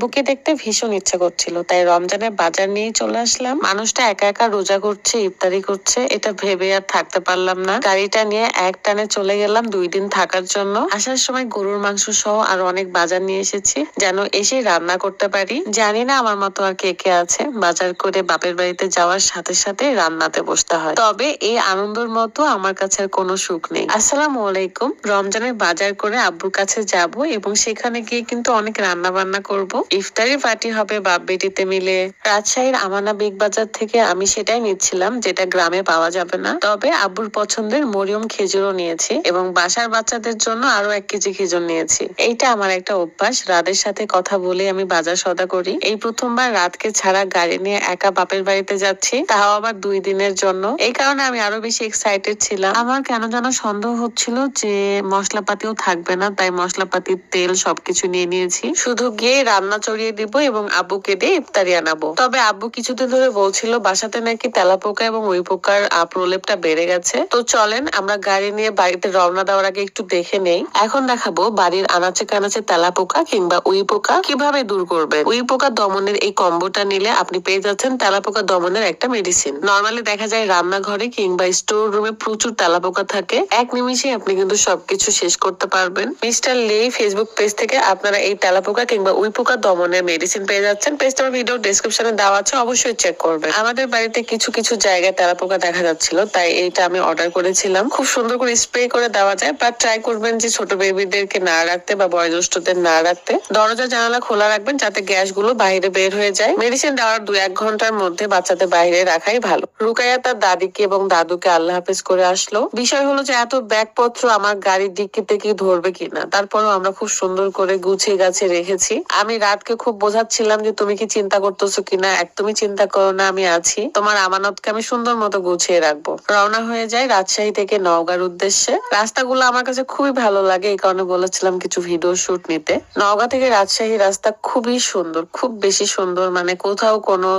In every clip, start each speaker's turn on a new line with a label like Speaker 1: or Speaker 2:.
Speaker 1: আব্বুকে দেখতে ভীষণ ইচ্ছে করছিল, তাই রমজানের বাজার নিয়ে চলে আসলাম। মানুষটা একা একা রোজা করছে, ইফতারি করছে, এটা ভেবে আর থাকতে পারলাম না। গাড়িটা নিয়ে এক টানে চলে গেলাম দুই দিন থাকার জন্য। আসার সময় গরুর মাংস সহ আর অনেক বাজার নিয়ে এসেছি, যেন এসে রান্না করতে পারি। জানি না আমার মতো আর কে কে আছে, বাজার করে বাপের বাড়িতে যাওয়ার সাথে সাথে রান্নাতে বসতে হয়। তবে এই আনন্দের মতো আমার কাছে আর কোনো সুখ নেই। আসসালামু আলাইকুম রমজানের বাজার করে আব্বুর কাছে যাব এবং সেখানে গিয়ে কিন্তু অনেক রান্না বান্না করব। ইফতারি পার্টি হবে বাপ বেটিতে মিলে। রাজশাহীর আমানা বিগ বাজার থেকে আমি সেটাই নিচ্ছিলাম, যেটা গ্রামে পাওয়া যাবে না। তবে আব্বুর পছন্দের মরিয়ম খেজুরও নিয়েছি এবং বাসার বাচ্চাদের জন্য আরও এক কেজি খেজুর নিয়েছি। এইটা আমার একটা অভ্যাস, রাদের সাথে কথা বলে আমি বাজার সদা করি। এই প্রথমবার রাতকে ছাড়া গাড়ি নিয়ে একা বাপের বাড়িতে যাচ্ছি, তাও আবার দুই দিনের জন্য। এই কারণে আমি আরও বেশি এক্সাইটেড ছিলাম। আমার কেন যেন সন্দেহ হচ্ছিল যে মশলাপাতিও থাকবে না, তাই মশলাপাতির তেল সবকিছু নিয়ে নিয়েছি। শুধু গিয়ে রান্না চড়িয়ে দিব এবং আব্বুকে দিয়ে ইফতারি আনাবো। তবে আব্বু কিছুদিন ধরে বলছিল, বাসাতে নাকি তেলাপোকা এবং ওই পোকার প্রলেপটা বেড়ে গেছে। তো চলেন, আমরা গাড়ি নিয়ে বাড়িতে রওনা দেওয়ার আগে একটু দেখে নেই। এখন দেখাবো বাড়ির আনাচে কানাচে তেলাপোকা কিংবা উই পোকা কীভাবে দূর করবেন। উই পোকা দমনের এই কম্বোটা নিলে আপনি পেয়ে যাচ্ছেন তেলাপোকা দমনের একটা মেডিসিন নর্মালি দেখা যায় রান্নাঘরে কিংবা স্টোর রুমে প্রচুর তেলাপোকা থাকে। এক নিমিষে আপনি কিন্তু সবকিছু শেষ করতে পারবেন। মিস্টার লে ফেসবুক পেজ থেকে আপনারা এই তেলাপোকা কিংবা উই পোকা দমনের মেডিসিন পেয়ে যাচ্ছেন। পেজটা আমার ভিডিও ডেসক্রিপশনে দেওয়া আছে, অবশ্যই চেক করবেন। আমাদের বাড়িতে কিছু কিছু জায়গায় তেলাপোকা দেখা যাচ্ছিল, তাই এইটা আমি অর্ডার করেছিলাম। খুব সুন্দর করে স্প্রে করে দেওয়া যায় বা ট্রাই করবেন যে ছোট বেবিদেরকে না রাখতে বা বয়োজ্যেষ্ঠদের না রাখতে। দরজা, জানালা খোলা রাখবেন, যাতে গ্যাসগুলো বাইরে বের হয়ে যায়। মেডিসিন দেওয়ার দু এক ঘণ্টার মধ্যে বাচ্চাদের বাইরে রাখাই ভালো। রুকাইয়া তার দাদিকে এবং দাদুকে আল্লাহ হাফেজ করে আসলো। বিষয় হলো যে এত ব্যাগপত্র আমার গাড়ির দিক থেকে ধরবে কিনা? তারপরও আমরা খুব সুন্দর করে গুছিয়ে গাছে রেখেছি। আমি রাতকে খুব বোঝাচ্ছিলাম যে তুমি কি চিন্তা করতেছো কিনা, একদমই চিন্তা করো না, আমি আছি। তোমার আমানতকে আমি সুন্দর মতো গুছিয়ে রাখব। রওনা হয়ে যায় রাজশাহী থেকে নওগাঁর উদ্দেশ্যে। রাস্তাগুলো আমার কাছে খুবই ভালো লাগে, এই কারণে বলেছিলাম কিছু ভিডিও শুট নিতে। নওগাঁ থেকে রাজশাহী রাস্তা খুবই সুন্দর, খুব বেশি সুন্দর মানে কোথাও কোনো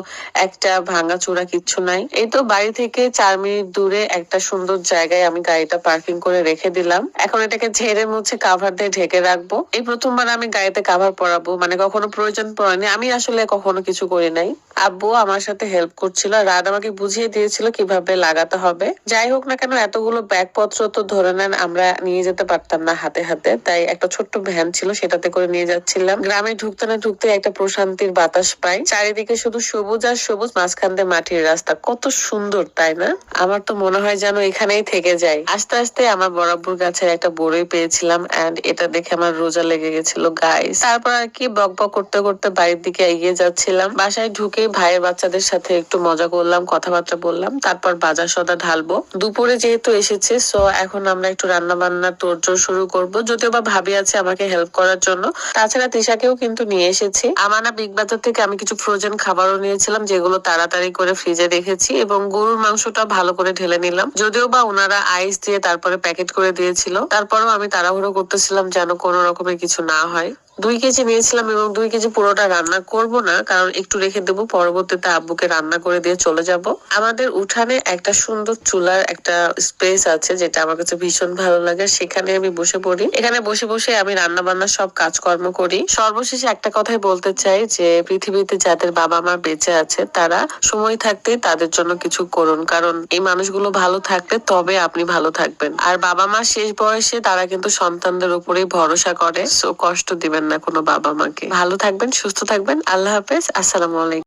Speaker 1: একটা ভাঙা চূড়া কিচ্ছু নাই। এই তো বাড়ি থেকে চার মিনিট দূরে একটা সুন্দর জায়গায় আমি গাড়িটা পার্কিং করে রেখে দিলাম। এখন এটাকে ঝেড়ে মুছে কাভার দিয়ে ঢেকে রাখব। এই প্রথমবার আমি গাড়িতে কাভার পরাবো মানে কখনো প্রয়োজন পড়েনি। আমি আসলে কখনো কিছু করি নাই। আব্বু আমার সাথে হেল্প করছিল রাত আমাকে বুঝিয়ে দিয়েছিল কীভাবে লাগাতে হবে। যাই হোক না কেন, এতগুলো ব্যাগপত্র তো ধরে নেন, আমরা নিয়ে যেতে পারতাম না হাতে হাতে। তাই একটা ছোট্ট ভ্যান ছিল, সেটাতে করে নিয়ে যাচ্ছিলাম। গ্রামে ঢুকতে না ঢুকতে একটা প্রশান্তির বাতাস পাই। চারিদিকে শুধু সবুজ আর সবুজ, মাঝখান দিয়ে মাটির রাস্তা। কত সুন্দর, তাই না? আমার তো মনে হয় যেন এখানেই থেকে যাই আস্তে আস্তে আমার বরাবর গাছের একটা বড়ই পেয়েছিলাম এন্ড এটা দেখে আমার রোজা লেগে গেছিল গাইস তারপর আর কি বক বক করতে করতে বাড়ির দিকে এগিয়ে যাচ্ছিলাম। বাসায় ঢুকে ভাইয়ের বাচ্চাদের সাথে একটু মজা করলাম, কথাবার্তা বললাম, তারপর বাজার সদা ঢালবো। দুপুরে যেহেতু এসেছে সো এখন আমরা একটু রান্না বান্নার তোড়জোড় শুরু করব। যদিও বা ভাবি আছে আমাকে হেল্প করার জন্য। তাছাড়া তিশাকেও কিন্তু নিয়ে এসেছি। আমানা বিগ বাজার থেকে আমি কিছু ফ্রোজেন খাবারও নিয়েছিলাম, যেগুলো তাড়াতাড়ি করে ফ্রিজে রেখেছি এবং গরুর মাংসটা ভালো করে ঢেলে নিলাম। যদিও বা ওনারা আইস দিয়ে তারপরে প্যাকেট করে দিয়েছিল, তারপরেও আমি তাড়াহুড়ো করতেছিলাম যেন কোনো রকমের কিছু না হয়। দুই কেজি নিয়েছিলাম এবং দুই কেজি পুরোটা রান্না করব না, কারণ একটু রেখে দেবো, পরবর্তীতে আব্বুকে রান্না করে দিয়ে চলে যাব। আমাদের উঠানে একটা সুন্দর চুলার একটা স্পেস আছে, যেটা আমার কাছে ভীষণ ভালো লাগে। সেখানে আমি বসে পড়ি। এখানে বসে বসে আমি রান্না বান্না সব কাজকর্ম করি। সর্বশেষে একটা কথাই বলতে চাই যে, পৃথিবীতে যাদের বাবা মা বেঁচে আছে, তারা সময় থাকতে তাদের জন্য কিছু করুন। কারণ এই মানুষগুলো ভালো থাকলে তবে আপনি ভালো থাকবেন। আর বাবা মা শেষ বয়সে তারা কিন্তু সন্তানদের উপরেই ভরসা করে সো কষ্ট দিবেন না কোনো বাবা মাকে ভালো থাকবেন সুস্থ থাকবেন। আল্লাহ হাফেজ। আসসালামু আলাইকুম।